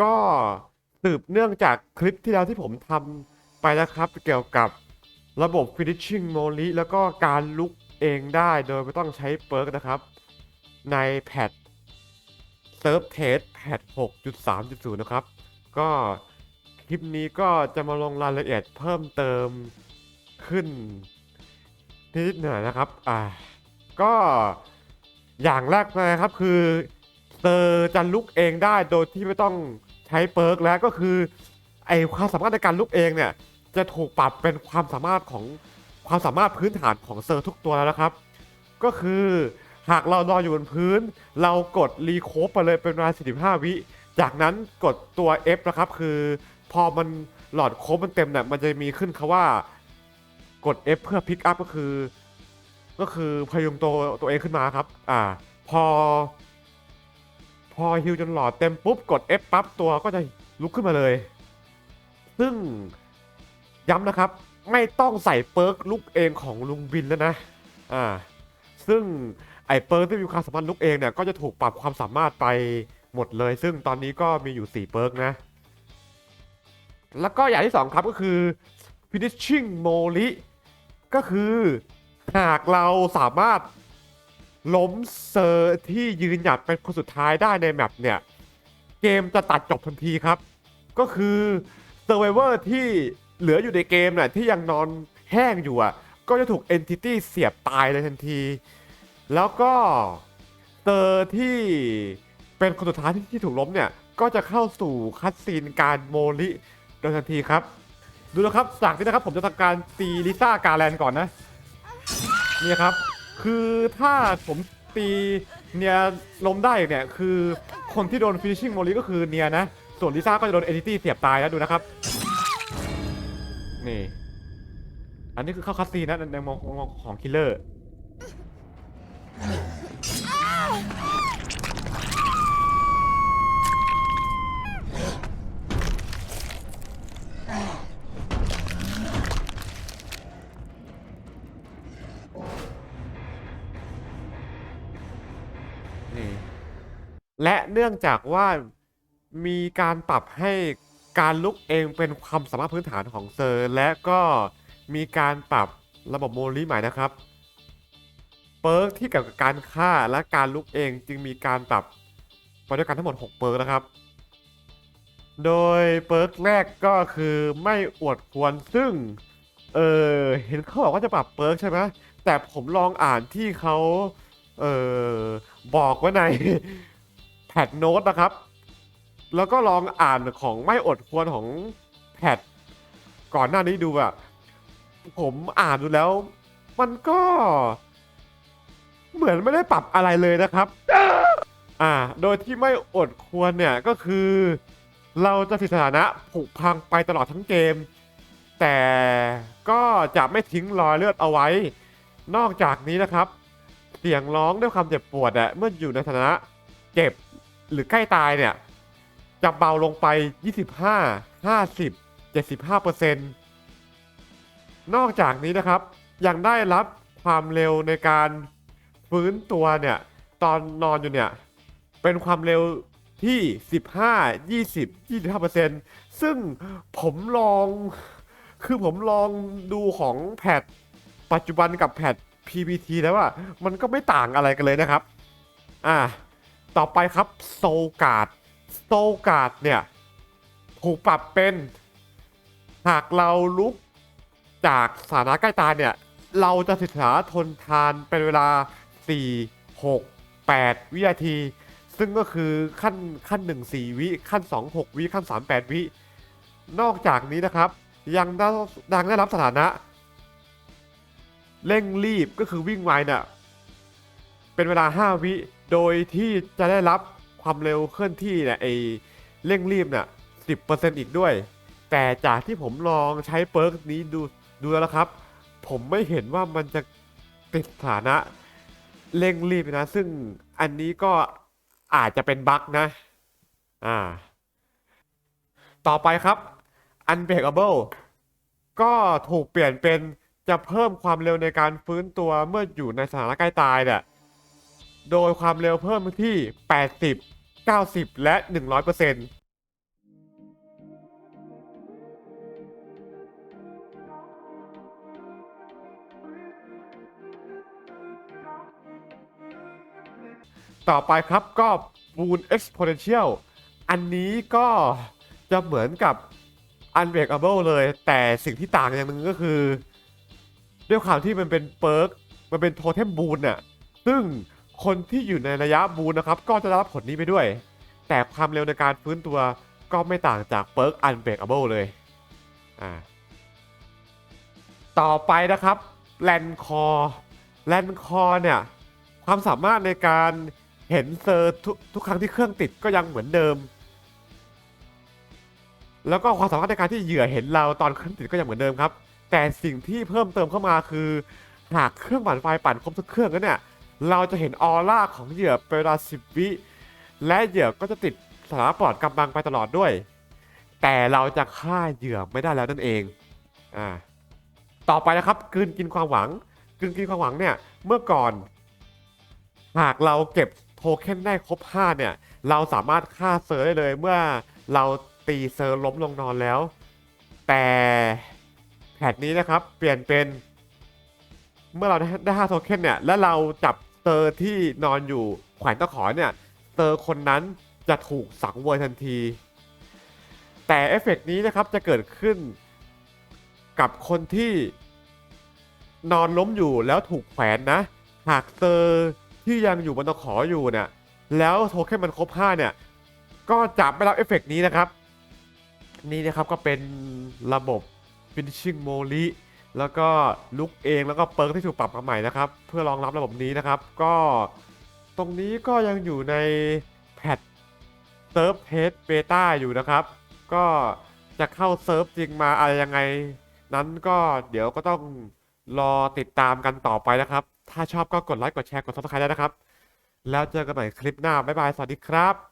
ก็สืบเนื่องจากคลิปที่แล้วที่ผมทำไปนะครับ เกี่ยวกับระบบ finishing m o l i แล้วก็การลุกเองได้โดยไม่ต้องใช้เปิร์กนะครับ ในแพทเซิร์ฟเทสแพท6.3.0 นะครับ ก็คลิปนี้ก็จะมาลงรายละเอียดเพิ่มเติมขึ้นนิดหน่อยนะครับ อ่า ก็อย่างแรกเลยครับคือ เซอร์จะลุกเองได้โดยที่ไม่ต้องใช้เปิร์กแล้วก็คือไอความสามารถในการลุกเองเนี่ยจะถูกปรับเป็นความสามารถของความสามารถพื้นฐานของเซอร์ทุกตัวแล้วนะครับ ก็คือหากเรานอนอยู่บนพื้น เรากดรีโคฟไปเลยเป็นเวลา45 วิ จากนั้นกดตัว F นะครับ คือพอมันหลอดโคฟมันเต็มเนี่ยมันจะมีขึ้นคาว่ากด F เพื่อพิกอัพก็คือ ก็คือพยุงตัวตัวเองขึ้นมาครับ อ่า พอ พอฮิวจนหลอดเต็มปุ๊บกด F ปั๊บตัวก็จะลุกขึ้นมาเลย ซึ่งย้ำนะครับ ไม่ต้องใส่เปิร์กลุกเองของลุงบินแล้วนะ อ่า ซึ่งไอ้เปิร์กที่มีความสามารถลุกเองเนี่ยก็จะถูกปรับความสามารถไปหมดเลย ซึ่งตอนนี้ก็มีอยู่ 4 เปิร์กนะ แล้วก็อย่างที่ 2 ครับก็คือ finishing m o l i ก็คือหากเราสามารถ ล้มเซอร์ที่ยืนหยัดเป็นคนสุดท้ายได้ในแมปเนี่ย เกมจะตัดจบทันทีครับ ก็คือเซอร์ไวเวอร์ที่เหลืออยู่ในเกมน่ะที่ยังนอนแห้งอยู่อะ ก็จะถูก Entity เสียบตายเลยทันที แล้วก็เซอร์ที่เป็นคนสุดท้ายที่ถูกล้มเนี่ย ก็จะเข้าสู่คัดซีนการโมลิโดยทันทีครับ ดูนะครับจากนี้นะครับผมจะทำการตีลิซ่าการแลนก่อนนะ นี่ครับ คือถ้าผมตีเนียล้มได้เนี่ยคือคนที่โดนฟิชชิ่งโมลีก็คือเนียนะ ส่วนลิซ่าก็จะโดนเอติตี้เสียบตายแล้วดูนะครับ นี่ อันนี้คือเข้าคัสซีนะในมองของคิลเลอร์ และเนื่องจากว่ามีการปรับให้การลุกเองเป็นความสามารถพื้นฐานของเซอร์ และก็มีการปรับระบบโมลีใหม่นะครับเปิร์กที่เกี่ยวกับการฆ่าและการลุกเองจึงมีการปรับไปด้วยกันทั้งหมด 6 เปิร์กนะครับ โดยเปิร์กแรกก็คือไม่อวดควรซึ่ง เออเห็นเขาบอกว่าจะปรับเปิร์กใช่ไหมแต่ผมลองอ่านที่เขาเออบอกไว้ใน แพทโน้ตนะครับ แล้วก็ลองอ่านของไม่อดควรของแพทก่อนหน้านี้ดูอะผมอ่านดูแล้ว มันก็ เหมือนไม่ได้ปรับอะไรเลยนะครับ อ่า โดยที่ไม่อดควรเนี่ยก็คือ เราจะสิสถานะผุพังไปตลอดทั้งเกม แต่ก็จะไม่ทิ้งรอยเลือดเอาไว้ นอกจากนี้นะครับ เสียงร้องด้วยความเจ็บปวดอะเมื่ออยู่ในสถานะเจ็บ หรือใกล้ตายเนี่ย จะเบาลงไป 25 50 75เปอร์เซ็นต์นอกจากนี้นะครับ ยังได้รับความเร็วในการฟื้นตัวเนี่ย ตอนนอนอยู่เนี่ย เป็นความเร็วที่ 15 20 25เปอร์เซ็นต์ซึ่งผมลองคือผมลองดูของแพทปัจจุบันกับแพท PBT แล้วว่ามันก็ไม่ต่างอะไรกันเลยนะครับ อ่า ต่อไปครับโซกาดโซกาดเนี่ยถูกปรับเป็นหากเราลุกจากสถานะใกล้ตายเนี่ย เราจะศึกษาทนทานเป็นเวลา 4 6 8 วินาที ซึ่งก็คือขั้นขั้น 1 4 วิ ขั้น 2 6 วิ ขั้น 3 8 วิ นอกจากนี้นะครับ ยังได้ยังได้รับสถานะ เร่งรีบก็คือวิ่งไวเนี่ยเป็นเวลา 5 วิ โดยที่จะได้รับความเร็วเคลื่อนที่เนี่ยไอเร่งรีบเนี่ย10%อีกด้วย แต่จากที่ผมลองใช้เปิร์กนี้ดูดูแล้วนะครับ ผมไม่เห็นว่ามันจะติดสถานะเร่งรีบนะ ซึ่งอันนี้ก็อาจจะเป็นบั๊กนะ อ่า ต่อไปครับ unbreakable ก็ถูกเปลี่ยนเป็นจะเพิ่มความเร็วในการฟื้นตัวเมื่ออยู่ในสถานะใกล้ตายเนี่ย โดยความเร็วเพิ่มที่ 80 90 และ 100%ต่อไปครับก็ Boon Exponential อันนี้ก็จะเหมือนกับ Unbreakable เลย แต่สิ่งที่ต่างอย่างหนึ่งก็คือ ด้วยความที่มันเป็นเปิร์กมันเป็นโทเทมบูน่ะซึ่ง คนที่อยู่ในระยะบูนนะครับก็จะได้รับผลนี้ไปด้วย แต่ความเร็วในการฟื้นตัวก็ไม่ต่างจากเปิร์ก Unbreakable เลยอ่าต่อไปนะครับแลนคอแลนคอเนี่ยความสามารถในการเห็นเซอร์ทุกทุกครั้งที่เครื่องติดก็ยังเหมือนเดิม แล้วก็ความสามารถในการที่เหยื่อเห็นเราตอนเครื่องติดก็ยังเหมือนเดิมครับ แต่สิ่งที่เพิ่มเติมเข้ามาคือ หากเครื่องปั่นไฟปั่นครบทุกเครื่องแล้วเนี่ย เราจะเห็นออร่าของเหยื่อเป็นเวลา10วิ และเหยื่อก็จะติดสานะปลอดกำบังไปตลอดด้วย แต่เราจะฆ่าเหยื่อไม่ได้แล้วนั่นเอง อ่า ต่อไปนะครับกืนกินความหวังกืนกินความหวังเนี่ย เมื่อก่อน หากเราเก็บโทเค็นได้ครบ 5 เนี่ย เราสามารถฆ่าเซอร์ได้เลย เมื่อเราตีเซอร์ล้มลงนอนแล้ว แต่แพทนี้นะครับ เปลี่ยนเป็น เมื่อเราได้ได้5โทเค็นเนี่ย และเราจับ เซอร์ที่นอนอยู่แขวนตะขอเนี่ยเซอร์คนนั้นจะถูกสังเวยทันที แต่เอฟเฟกต์นี้นะครับจะเกิดขึ้นกับคนที่นอนล้มอยู่แล้วถูกแขวนนะ หากเซอร์ที่ยังอยู่บนตะขออยู่เนี่ย แล้วโทเค็นมันครบ 5 เนี่ย ก็จะไม่รับเอฟเฟกต์นี้นะครับ นี่นะครับก็เป็นระบบ finishing m o l i แล้วก็ลุกเองแล้วก็เปิร์กที่ถูกปรับมาใหม่นะครับ เพื่อรองรับระบบนี้นะครับ ก็ตรงนี้ก็ยังอยู่ในแพทเซิร์ฟเทสเบต้าอยู่นะครับ ก็จะเข้าเซิร์ฟจริงมาอะไรยังไง นั้นก็เดี๋ยวก็ต้องรอติดตามกันต่อไปนะครับ ถ้าชอบก็กดไลค์กดแชร์กดซับสไครต์ได้นะครับ แล้วเจอกันใหม่คลิปหน้า บ๊ายบาย สวัสดีครับ